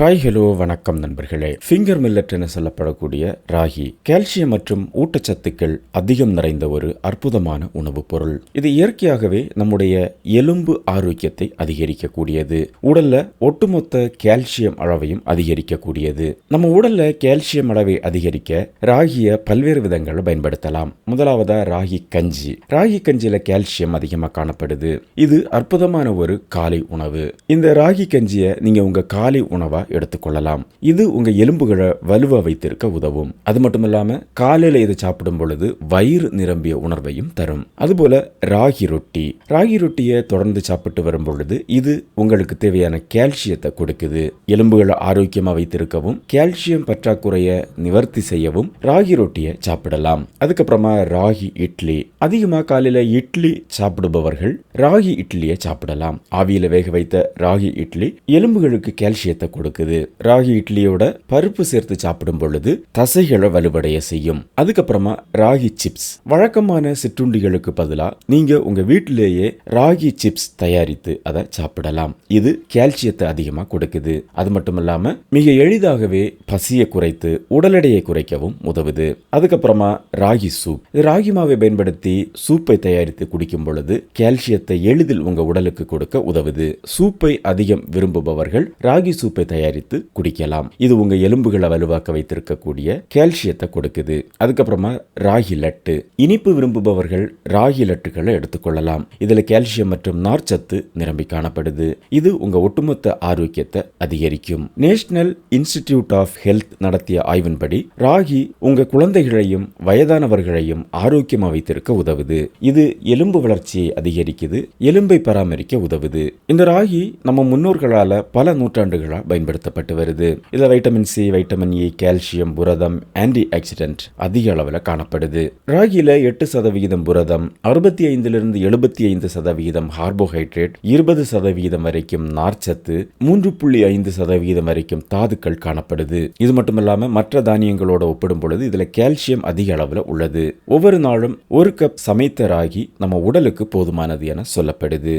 Hi hello வணக்கம் நண்பர்களே. Finger millet என சொல்லப்படக்கூடிய ராகி கால்சியம் மற்றும் ஊட்டச்சத்துக்கள் அதிகம் நிறைந்த ஒரு அற்புதமான உணவுப் பொருள். இது இயற்கையாகவே நம்முடைய எலும்பு ஆரோக்கியத்தை அதிகரிக்கக்கூடியது. உடல்ல ஒட்டுமொத்த கால்சியம் அளவையும் அதிகரிக்கக்கூடியது. நம்ம உடல்ல கால்சியம் அளவை அதிகரிக்க ராகியை பல்வேறு விதங்களில் பயன்படுத்தலாம். முதலாவதா ராகி கஞ்சி. ராகி கஞ்சியில கால்சியம் அதிகமாக காணப்படுது. இது அற்புதமான ஒரு காலை உணவு. இந்த ராகி கஞ்சியை நீங்க உங்க காலை உணவா எடுத்துக்கொள்ளலாம். இது உங்க எலும்புகளை வலுவை வைத்திருக்க உதவும். அது மட்டும் இல்லாம காலையில இதை சாப்பிடும் பொழுது வயிறு நிரம்பிய உணர்வையும் தரும். அதுபோல ராகி ரொட்டி. ராகி ரொட்டியை தொடர்ந்து சாப்பிட்டு வரும் பொழுது இது உங்களுக்கு தேவையான கால்சியத்தை கொடுக்குது. எலும்புகளை ஆரோக்கியமா வைத்திருக்கவும் கால்சியம் பற்றாக்குறைய நிவர்த்தி செய்யவும் ராகி ரொட்டியை சாப்பிடலாம். அதுக்கப்புறமா ராகி இட்லி. அதிகமா காலையில இட்லி சாப்பிடுபவர்கள் ராகி இட்லியை சாப்பிடலாம். ஆவியில வேக வைத்த ராகி இட்லி எலும்புகளுக்கு கால்சியத்தை கொடுக்குது. ராகி இட்லியோட பருப்பு சேர்த்து சாப்பிடும் பொழுது தசைகளை வலுவடைய செய்யும். அதுக்கப்புறமா ராகி சிப்ஸ். வழக்கமான சிற்றுண்டிகளுக்கு பதிலா நீங்க உங்க வீட்டிலேயே ராகி சிப்ஸ் தயாரித்து அதை சாப்பிடலாம். இது கால்சியத்தை அதிகமா கொடுக்குது. அது மட்டும் இல்லாம மிக எளிதாகவே பசியை குறைத்து உடல் எடையை குறைக்கவும் உதவுது. அதுக்கப்புறமா ராகி சூப். இது ராகி மாவை பயன்படுத்தி சூப்பை தயாரித்து குடிக்கும் பொழுது கால்சியத்தை எளிதில் உங்க உடலுக்கு கொடுக்க உதவுது. சூப்பை அதிகம் விரும்புபவர்கள் ராகி சூப்பை தயாரித்து குடிக்கலாம். இது உங்க எலும்புகளை வலுவாக்க வைத்திருக்கக்கூடிய கால்சியத்தை கொடுக்குது. அதுக்கப்புறமா ராகி லட்டு. இனிப்பு விரும்புபவர்கள் ராகி லட்டுகளை எடுத்துக்கொள்ளலாம் இதுல கால்சியம் மற்றும் நார்ச்சத்து நிரம்பி காணப்படுது. இது உங்க ஒட்டுமொத்த ஆரோக்கியத்தை அதிகரிக்கும். நேஷனல் இன்ஸ்டிடியூட் ஆஃப் ஹெல்த் நடத்திய ஆய்வின்படி ராகி உங்க குழந்தைகளையும் வயதானவர்களையும் ஆரோக்கியமா வைத்திருக்க உதவுது. இது எலும்பு வளர்ச்சியை அதிகரிக்குது. எலும்பை பராமரிக்க உதவுது. இந்த ராகி நம்ம முன்னோர்களால பல நூற்றாண்டுகளா பயன்படுத்தப்பட்டு வருது. இதில் vitamin C vitamin E calcium புரதம் ஆன்டி ஆக்சிடென்ட் அதிக அளவில் காணப்படுது. ராகியில் எட்டு சதவிகிதம் புரதம் அறுபத்தி ஐந்திலிருந்து எழுபத்தி ஐந்து சதவிகிதம் கார்போஹைட்ரேட் இருபது சதவிகிதம் வரைக்கும் நார்ச்சத்து மூன்று புள்ளி ஐந்து சதவிகிதம் வரைக்கும் தாதுக்கள் காணப்படுது. இது மட்டுமல்லாம மற்ற தானியங்களோட ஒப்பிடும் பொழுது இதில் கால்சியம் அதிக அளவில் உள்ளது. ஒவ்வொரு நாளும் ஒரு கப் சமைத்த ராகி நம்ம உடலுக்கு போதுமானது என சொல்லப்படுது.